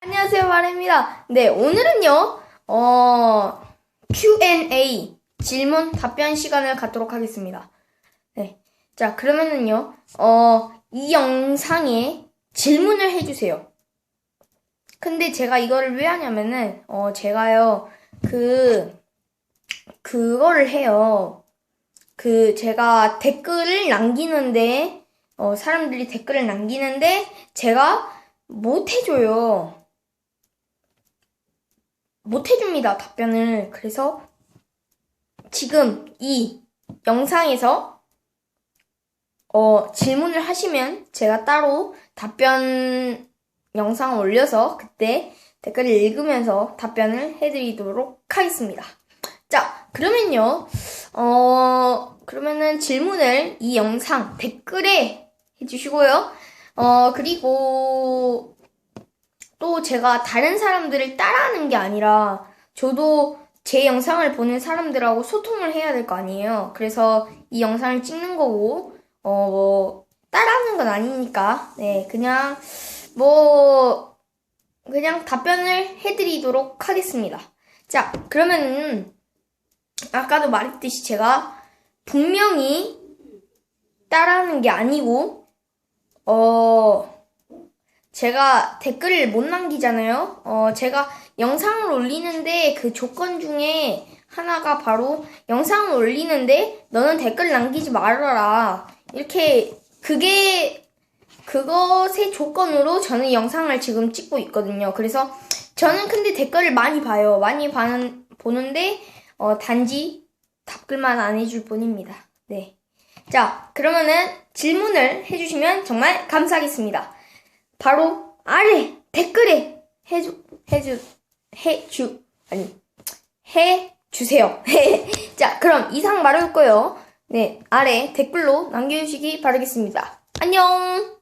안녕하세요, 마레입니다. 네, 오늘은요, 어, Q&A, 질문, 답변 시간을 갖도록 하겠습니다. 네. 자, 그러면은요, 어, 이 영상에 질문을 해주세요. 근데 제가 이거를 왜 하냐면은, 어, 제가요, 그, 그거를 해요. 그, 제가 댓글을 남기는데, 어, 사람들이 댓글을 남기는데, 제가 못 해줘요. 못 해줍니다, 답변을. 그래서 지금 이 영상에서 어, 질문을 하시면 제가 따로 답변 영상을 올려서 그때 댓글을 읽으면서 답변을 해드리도록 하겠습니다. 자, 그러면요, 어, 그러면은 질문을 이 영상 댓글에 해주시고요. 어, 그리고 또 제가 다른 사람들을 따라하는 게 아니라 저도 제 영상을 보는 사람들하고 소통을 해야 될 거 아니에요. 그래서 이 영상을 찍는 거고, 어, 뭐, 따라하는 건 아니니까, 네, 그냥, 뭐, 그냥 답변을 해드리도록 하겠습니다. 자, 그러면은, 아까도 말했듯이 제가 분명히 따라하는 게 아니고, 어, 제가 댓글을 못 남기잖아요. 어, 제가 영상을 올리는데 그 조건 중에 하나가 바로 영상을 올리는데 너는 댓글 남기지 말아라. 이렇게 그게 그것의 조건으로 저는 영상을 지금 찍고 있거든요. 그래서 저는 근데 댓글을 많이 봐요. 많이 봐는, 보는데 어, 단지 답글만 안 해줄 뿐입니다. 네. 자, 그러면은 질문을 해주시면 정말 감사하겠습니다. 바로 아래 댓글에 해주 해주 해주 아니 해 주세요. 자, 그럼 이상 말했고요. 네, 아래 댓글로 남겨주시기 바라겠습니다. 안녕.